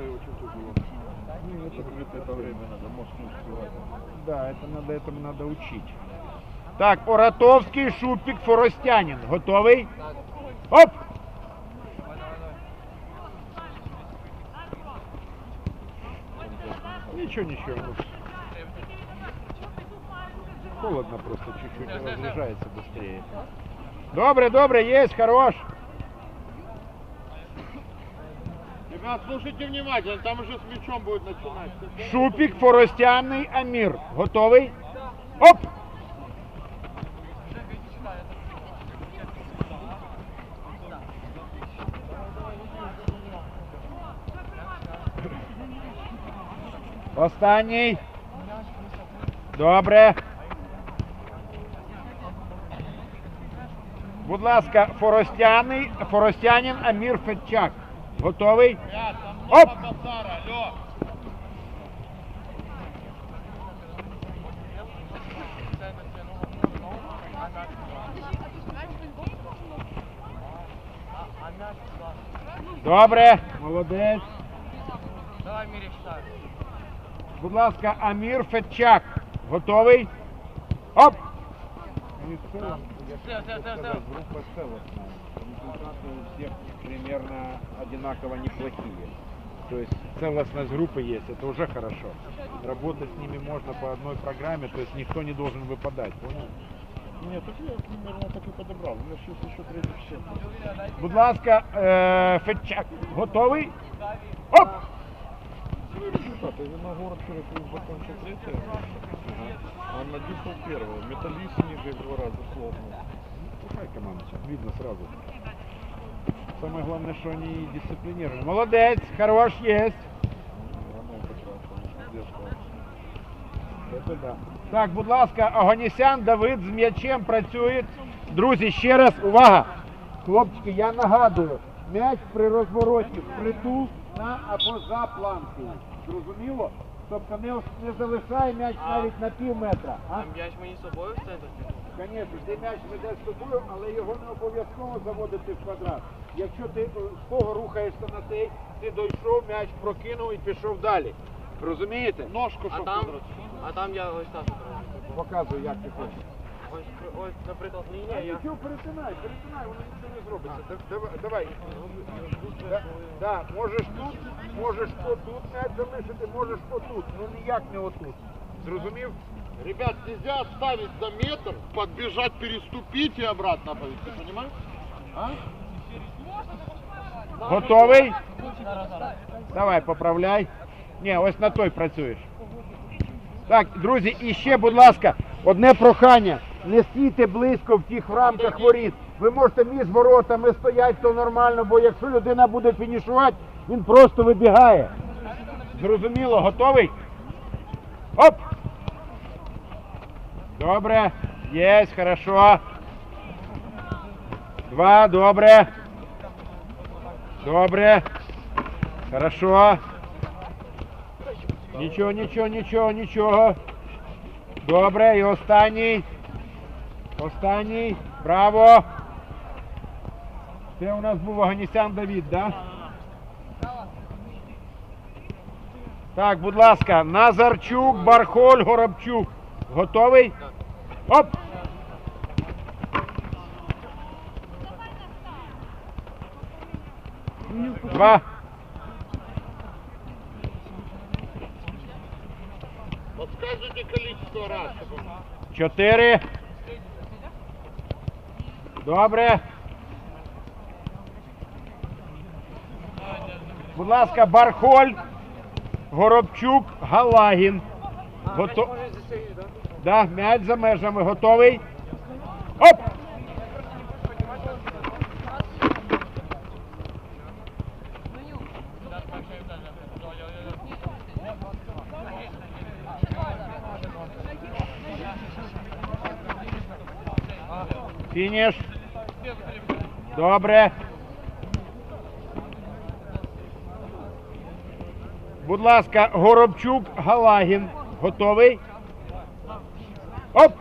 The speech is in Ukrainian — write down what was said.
Его очень тяжело. Ну, это, время надо, мозг не успевает. Да, это надо, этому надо учить. Так, Оратовський, Шупік, Форостянин. Готовий? Оп! Ничего, ничего. ну, Холодно просто чуть-чуть, разряжается быстрее. Добре, добре, есть, хорош. Ребят, слушайте внимательно, там уже с мячом будет начинать. Шупік, Форостяний, Амір. Готовий? Оп! Останній. Добре. Будь ласка, Форостяний, Форостянин Амір Фетчак. Готовий? Оп! Добре, молодець. Давай, Мірі. Будь ласка, Амір Фетчак. Готовий? Оп! Все, все, все, все. Результаты у всех примерно одинаково неплохие. То есть целостность группы есть, это уже хорошо. Работать с ними можно по одной программе, то есть никто не должен выпадать, понял? Нет, так я примерно так и подобрал. У меня сейчас еще третий всем. Будь ласка, е, Фетчак, готовий? Оп! Результаты. Виногород Кирилл закончил третье, а Надюшил первое. Металлист ниже в два раза словно. Какая команда? Видно сразу. Самое главное, что они дисциплинированы. Молодец, хорош, есть. Це. Так, будь ласка, Оганісян Давид з м'ячем працює. Друзі, ще раз увага! Хлопчики, я нагадую, м'яч при розвороті впритул на або за планкою. Зрозуміло? Тобто не, не залишай м'яч навіть на пів метра. А? А м'яч мені з собою в центр? Звісно, ти м'яч ведеш з тобою, але його не обов'язково заводити в квадрат. Якщо ти е, з того рухаєшся на цей, ти дійшов, м'яч прокинув і пішов далі. Розумієте? Ножку, А щоб там, а там я ось так. Показую, як ти хочеш. Ось, ось, наприклад, лінія, я... нічого перетинай, перетинай, воно нічого не зробиться. Давай, давай. Да, да, можеш тут, можеш отут м'яч залишити, можеш отут. Ну ніяк не отут. Зрозумів? Ребят, нельзя оставить за метр, подбежать, переступить и обратно повести, понимаешь? А? Готовий? Давай, поправляй. Ні, ось на той працюєш. Так, друзі, і ще, будь ласка, одне прохання. Не стійте близько в тих рамках воріт. Ви можете між воротами стояти, то нормально, бо якщо людина буде фінішувати, він просто вибігає. Зрозуміло, готовий? Оп! Добре. Єсть, хорошо. Два, добре. Добре. Хорошо. Нічого, нічого, нічого, нічого. Добре, і останній. Останній. Браво. Це у нас був Оганісян Давід, да? Так, будь ласка, Назарчук, Бархоль, Горобчук. Готовий? Оп! Два. Подскажите количество раз. Чотири. Добре. Будь ласка, Бархоль, Горобчук, Галагін. Гото... Да, м'яч за межами. Готовий? Оп! Фініш. Добре. Будь ласка, Горобчук, Галагін. Готовий? Оп!